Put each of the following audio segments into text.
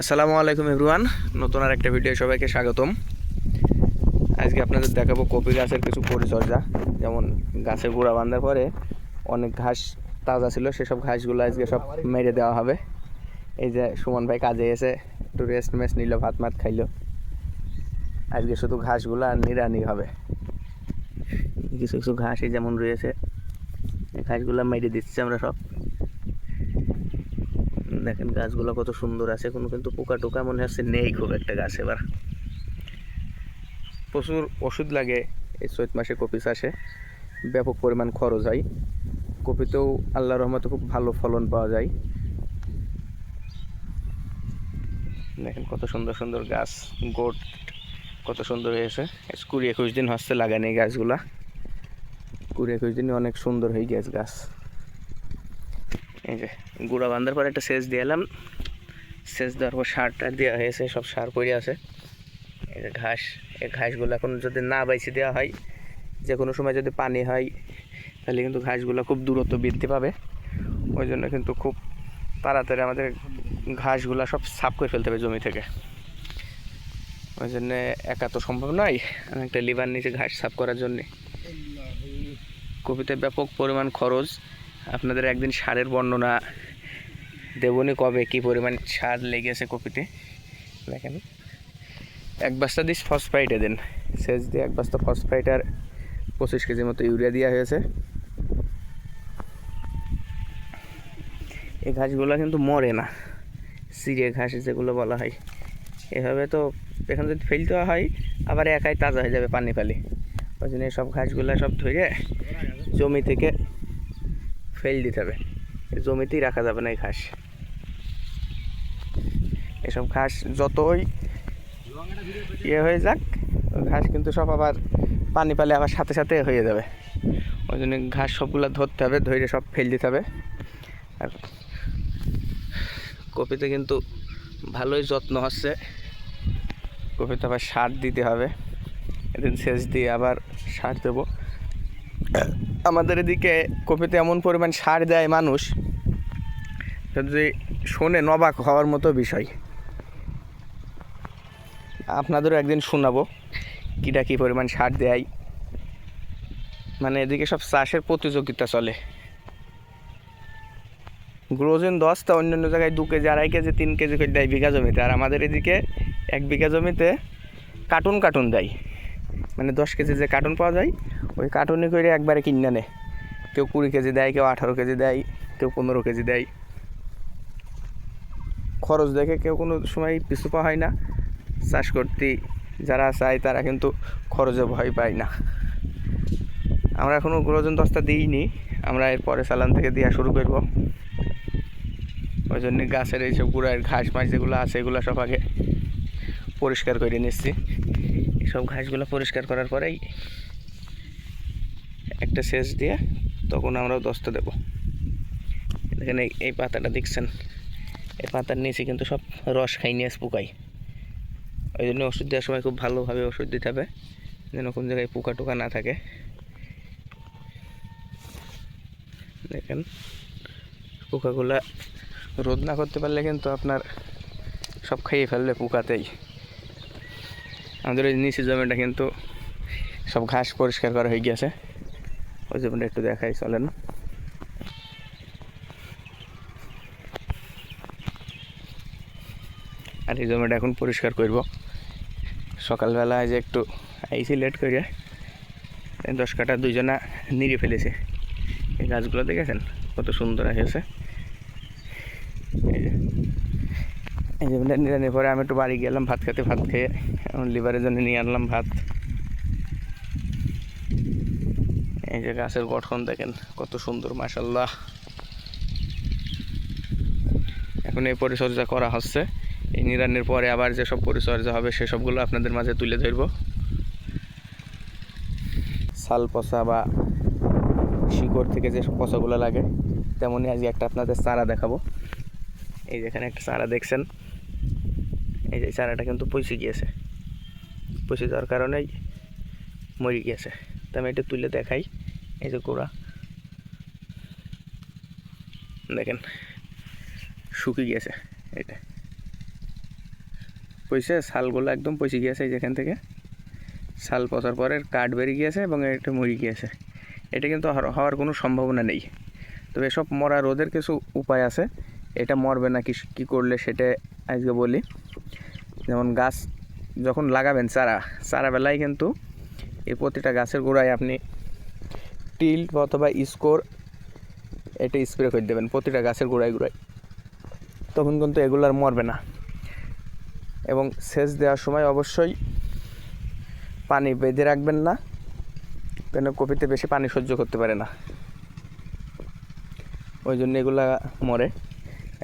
আসসালামু আলাইকুম এভরিওয়ান। নতুন আর একটা ভিডিও সবাইকে স্বাগতম। আজকে আপনাদের দেখাবো কপি গাছের কিছু পরিচর্যা। যেমন গাছের গোড়া বাঁধার পরে অনেক ঘাস তাজা ছিল, সেসব ঘাসগুলো আজকে সব মেরে দেওয়া হবে। এই যে সুমন ভাই কাজে এসে একটু রেস্ট মেস্ট নিল, ভাত মাত খাইলো। আজকে শুধু ঘাসগুলো আর নিরানি হবে। কিছু কিছু ঘাসই যেমন রয়েছে, এই ঘাসগুলো মেরে দিচ্ছি আমরা সব। দেখেন গাছগুলো কত সুন্দর আছে, কোনো কিন্তু পোকা টোকা মনে হচ্ছে নেই খুব একটা গাছ এবার। প্রচুর ওষুধ লাগে, এই চৈত মাসে কপি চাষে। ব্যাপক পরিমাণ খরচ হয়। কপিতেও আল্লাহ রহমতে খুব ভালো ফলন পাওয়া যায়। দেখেন কত সুন্দর সুন্দর গাছ, গোট কত সুন্দর হয়েছে। কুড়ি একুশ দিন হচ্ছে লাগানি গাছগুলা। কুড়ি একুশ দিনে অনেক সুন্দর হয়ে গেছে গাছ। এই যে গুঁড়া বান্ধার পর একটা সেচ দিয়ে এলাম। সেচ দেওয়ার পর সার টার দেওয়া হয়েছে, সব সার পড়ে আছে। এই যে ঘাস, এই ঘাসগুলো এখন যদি না বাইছে দেওয়া হয়, যে কোনো সময় যদি পানি হয়, তাহলে কিন্তু ঘাসগুলো খুব দূরত্ব বৃদ্ধি পাবে। ওই জন্য কিন্তু খুব তাড়াতাড়ি আমাদের ঘাসগুলো সব সাফ করে ফেলতে হবে জমি থেকে। ওই জন্য একা তো সম্ভব নয়, আমি একটা লিভার নিচে ঘাস সাফ করার জন্যে। কপিতে ব্যাপক পরিমাণ খরচ। আপনাদের একদিন সারের বর্ণনা দেবনি কবে, কি পরিমাণ সার লেগেছে কপিতে? দেখেন। এক বস্তা দিস ফসফাইটে দেন। সেচ দিয়ে এক বস্তা ফসফাইট আর পঁচিশ কেজি মতো ইউরিয়া দেওয়া হয়েছে। এই ঘাসগুলো কিন্তু মরে না। সিরিয়া ঘাস যেগুলো বলা হয়। এভাবে তো এখন যদি ফেলতে হয়, আবার একাই তাজা হয়ে যাবে পানি ফালি। ওই জন্য সব ঘাসগুলো সব ধরে জমি থেকে ফেল দিতে হবে। জমিতেই রাখা যাবে না এই ঘাস। এসব ঘাস যতই ইয়ে হয়ে যাক ঘাস কিন্তু সব আবার পানি পালে আবার সাথে সাথে হয়ে যাবে। ওই জন্য ঘাস সবগুলো ধরতে হবে ধরে সব ফেল দিতে হবে। আর কপিতে কিন্তু ভালোই যত্ন হচ্ছে কপিতে আবার সার দিতে হবে। এদিন সেচ দিয়ে আবার সার দেবো। আমাদের এদিকে কপিতে এমন পরিমাণ সার দেয় মানুষ যদি শোনে নবাক হওয়ার মতো বিষয়। আপনাদেরও একদিন শোনাবো কীটা কী পরিমাণ সার দেয়। মানে এদিকে সব চাষের প্রতিযোগিতা চলে। গ্রোজেন দশটা অন্যান্য জায়গায় দু কেজি, আড়াই কেজি, তিন কেজি করে দেয় বিঘা জমিতে। আর আমাদের এদিকে এক বিঘা জমিতে কার্টুন কার্টুন দেয়। মানে দশ কেজি যে কার্টুন পাওয়া যায়, ওই কার্টুনে করে একবারে কিনে নেয়। কেউ কুড়ি কেজি দেয়, কেউ আঠারো কেজি দেয়, কেউ পনেরো কেজি দেয়। খরচ দেখে কেউ কোনো সময় পিছু পা হয় না। চাষ করতে যারা চায় তারা কিন্তু খরচে ভয় পায় না। আমরা এখনও গ্রোজন দশটা দিইনি, আমরা এরপরে চালান থেকে দেওয়া শুরু করব। ওই জন্য গাছের এইসব গুঁড়ার ঘাস মাছ যেগুলো আছে, এগুলো সব আগে পরিষ্কার করে নিচ্ছি। সব ঘাসগুলো পরিষ্কার করার পরেই একটা সেচ দিয়ে তখন আমরাও দস্তা দেবো। দেখেন এই- পাতাটা দেখছেন? এই পাতার নিচে কিন্তু সব রস খাই নিয়ে পোকাই ওই জন্য ওষুধ দেওয়ার সময় খুব ভালোভাবে ওষুধ দিতে হবে, যেন কোন জায়গায় পোকা টোকা না থাকে। দেখেন, পোকাগুলা রোদ না করতে পারলে কিন্তু আপনার সব খাইয়ে ফেলবে পোকাতেই। আমাদের ওই নিচে জমিটা কিন্তু সব ঘাস পরিষ্কার করা হয়ে গেছে ওই জমিটা একটু দেখাই, চলেন। আর এই জমিটা এখন পরিষ্কার করব। সকালবেলায় যে একটু আইসি লেট করে এই দশ কাটা দুইজনা নিড়ে ফেলেছে। এই গাছগুলো দেখেছেন? কত সুন্দর হয়েছে এই যে এই যে নিরানির পরে আমি একটু বাড়ি গেলাম, ভাত খেতে ভাত খেয়ে লিভারের জন্য নিয়ে আনলাম ভাত। এই যে গাছের গঠন দেখেন, কত সুন্দর মাসাল্লাহ এখন এই পরিচর্যা করা হচ্ছে। এই নিরানির পরে আবার যেসব পরিচর্যা হবে, সেসবগুলো আপনাদের মাঝে তুলে ধরব। সাল পচা বা শিকড় থেকে যেসব পচাগুলো লাগে, তেমনই আজকে একটা আপনাদের চারা দেখাবো। এই যেখানে একটা চারা দেখছেন এই যে চারাটা কিন্তু পচে গিয়েছে। পচে যাওয়ার কারণেই মরে গিয়েছে। তো আমি এটা তুলে দেখাই, এই যে গোড়া। দেখেন শুকিয়ে গিয়েছে এটা। পয়সে শালগুলো একদম পচে গিয়েছে এই যেখান থেকে। শাল পচার পরে কাঠ বেরিয়ে গিয়েছে এবং এটা মরে গিয়েছে। এটা কিন্তু হওয়ার কোনো সম্ভাবনা নেই। তবে এসব মরা রোদের কিছু উপায় আছে। এটা মরবে না, কি, কী করলে সেটা আজকে বলি। যেমন গাছ যখন লাগাবেন চারা চারা বেলায় কিন্তু এই প্রতিটা গাছের গোড়ায় আপনি টিল অথবা স্কোর এটা স্প্রে করে দেবেন প্রতিটা গাছের গোড়ায় গোড়ায়। তখন কিন্তু এগুলো আর মরবে না। এবং সেচ দেওয়ার সময় অবশ্যই পানি বেঁধে রাখবেন না, কেন কপিতে বেশি পানি সহ্য করতে পারে না। ওই জন্য এগুলা মরে।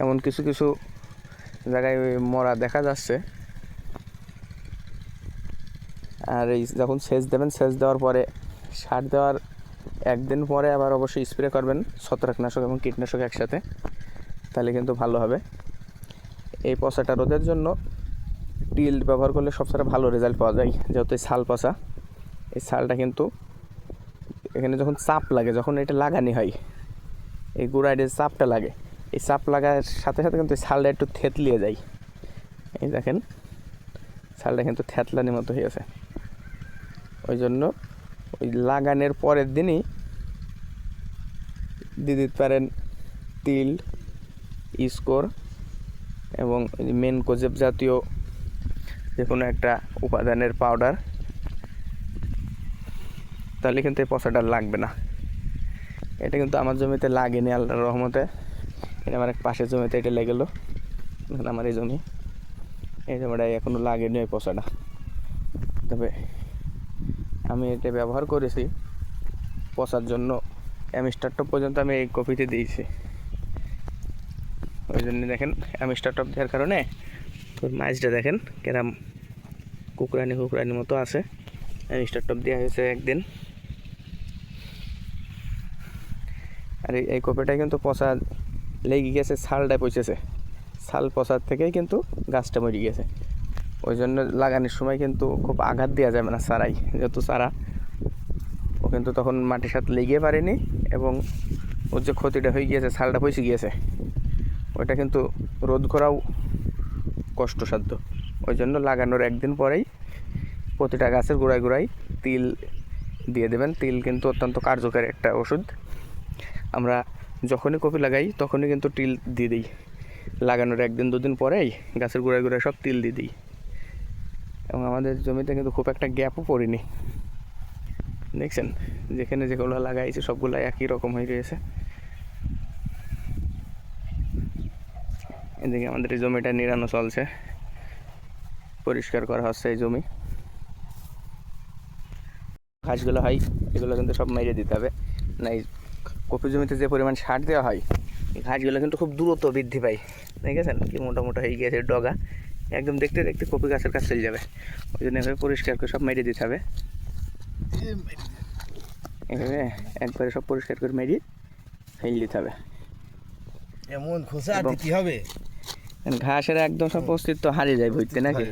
এমন কিছু কিছু জায়গায় মরা দেখা যাচ্ছে। আর এই যখন সেচ দেবেন, সেচ দেওয়ার পরে সার দেওয়ার একদিন পরে আবার অবশ্যই স্প্রে করবেন ছত্রাকনাশক এবং কীটনাশক একসাথে, তাহলে কিন্তু ভালো হবে। এই পচাটা রোদের জন্য টিল ব্যবহার করলে সবচেয়ে ভালো রেজাল্ট পাওয়া যায়, যেহেতু এই ছাল পচা। এই ছালটা কিন্তু এখানে যখন চাপ লাগে, যখন এটা লাগানি হয়, এই যে চাপটা লাগে, এই চাপ লাগার সাথে সাথে কিন্তু ছালটা একটু থেতলিয়ে যায়। এই দেখেন ছালটা কিন্তু থেতলানির মতো হয়ে আছে ওই জন্য ওই লাগানোর পরের দিনই দিয়ে দিতে পারেন তিল, ইস্কোর এবং মেন কোজেব জাতীয় যে কোনো একটা উপাদানের পাউডার তাহলে কিন্তু এই পচাটা লাগবে না। এটা কিন্তু আমার জমিতে লাগেনি আল্লাহর রহমতে। এটা আমার এক পাশের জমিতে এটা লেগে গেলো। আমার এই জমি। এই জমিটা এখনও লাগেনি ওই পচাটা। তবে আমি এটা ব্যবহার করেছি। পচার জন্য। অ্যামিস্টার পর্যন্ত আমি এই কপিতে দিয়েছি। ওই জন্য দেখেন অ্যামিস্টার টপ দেওয়ার কারণে তোর মাছটা দেখেন কেরাম কুকুরানি কুকুরানি মতো আছে। অ্যামিস্টার টপ দেওয়া হয়েছে একদিন। আর এই- কপিটায় কিন্তু পচা লেগে গেছে, ছালটা পচেছে। ছাল পচার থেকেই কিন্তু গাছটা মরে গেছে। ওই জন্য লাগানোর সময় কিন্তু খুব আঘাত দেওয়া যাবে না চারাই যেহেতু চারা ও কিন্তু তখন মাটির সাথে লেগে পারেনি এবং ওর যে ক্ষতিটা হয়ে গিয়েছে, ছালটা পচে গিয়েছে, ওইটা কিন্তু রোধ করাও কষ্টসাধ্য। ওই জন্য লাগানোর একদিন পরেই প্রতিটা গাছের গোড়ায় গোড়ায় তিল দিয়ে দেবেন। তিল কিন্তু অত্যন্ত কার্যকরী একটা ওষুধ। আমরা যখনই কপি লাগাই, তখনই কিন্তু তিল দিয়ে দিই। লাগানোর একদিন, দুদিন পরেই গাছের গোড়ায় গোড়ায় সব তিল দিয়ে দিই। এবং আমাদের জমিতে কিন্তু খুব একটা গ্যাপও পড়েনি। দেখছেন? যেখানে যেগুলো লাগাইছে সবগুলো একই রকম হয়ে রয়েছে এদিকে আমাদের এই জমিটা নিরানো চলছে। পরিষ্কার করা হচ্ছে এই জমি। ঘাসগুলো হয়, এগুলো কিন্তু সব মেরে দিতে হবে। না, এই কপি জমিতে যে পরিমাণ সার দেওয়া হয়, এই ঘাসগুলো কিন্তু খুব দ্রুত বৃদ্ধি পায়। দেখেছেন? কি মোটা মোটা হয়ে গিয়েছে ডগা। একদম দেখতে দেখতে কপি গাছের কাছে চলে যাবে। ওই জন্য এভাবে পরিষ্কার করে সব মেরে দিতে হবে। এভাবে একবারে সব পরিষ্কার করে মেরিয়ে ফেলে দিতে হবে। এমন খোসা দিতে হবে। ঘাসের একদম সব অস্তিত্ব হারিয়ে যায় ভুইতে নাকি?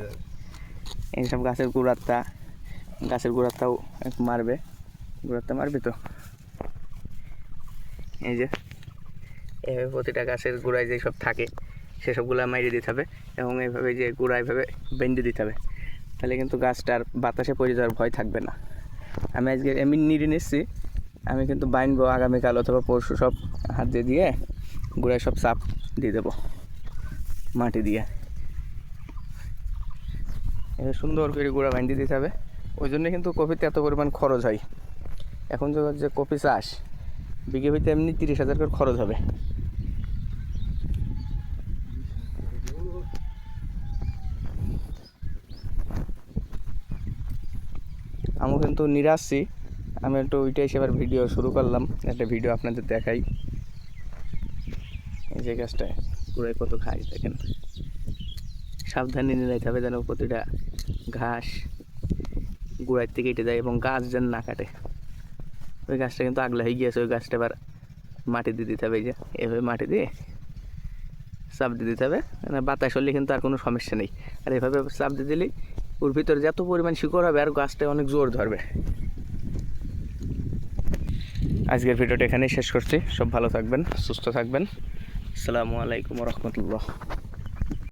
এইসব গাছের গোড়াত্তা গাছের গোড়াত্তাও মারবে। গোড়াত্তা মারবে তো? এই যে এইভাবে প্রতিটা গাছের গোড়ায় যে সব থাকে। সেসবগুলো মাইরে দিতে হবে এবং এইভাবে যে গোড়া এইভাবে বেঁধে দিতে হবে। তাহলে কিন্তু গাছটার বাতাসে পড়ে যাওয়ার ভয় থাকবে না। আমি আজকে এমনি নিড়ে নিচ্ছি। আমি কিন্তু বাইনবো আগামীকাল অথবা পরশু সব হাত দিয়ে দিয়ে গোড়ায় সব চাপ দিয়ে দেবো মাটি দিয়ে। এবার সুন্দর করে গোড়া বাইন্দি দিতে হবে। ওই জন্য কিন্তু কপিতে এত পরিমাণ খরচ হয়। এখন যে কপি চাষ, বিঘে বিঘে এমনি তিরিশ হাজার করে খরচ হবে। আমি কিন্তু নিরাশছি আমি একটু ওইটাই সেবার ভিডিও শুরু করলাম, একটা ভিডিও আপনাদের দেখাই। এই যে গাছটায় পুরাই কত ঘাস দেখেন। সাবধানে নিয়ে যেতে হবে যেন প্রতিটা ঘাস গোড়ার থেকে কেটে যায় এবং গাছ যেন না কাটে। ওই গাছটা কিন্তু আগলা হয়ে গিয়েছে, ওই গাছটা এবার মাটি দিয়ে দিতে হবে এই যে। এভাবে মাটি দিয়ে চাপ দিয়ে দিতে হবে বাতাস হলে কিন্তু আর কোনো সমস্যা নেই। আর এভাবে চাপ দিয়ে দিলেই ওর ভিতরে যত পরিমাণ শিকড় হবে আর গাছটা অনেক জোর ধরবে। আজকের ভিডিওটা এখানেই শেষ করছি। সব ভালো থাকবেন, সুস্থ থাকবেন। আসসালামু আলাইকুম রহমতুল্লাহ।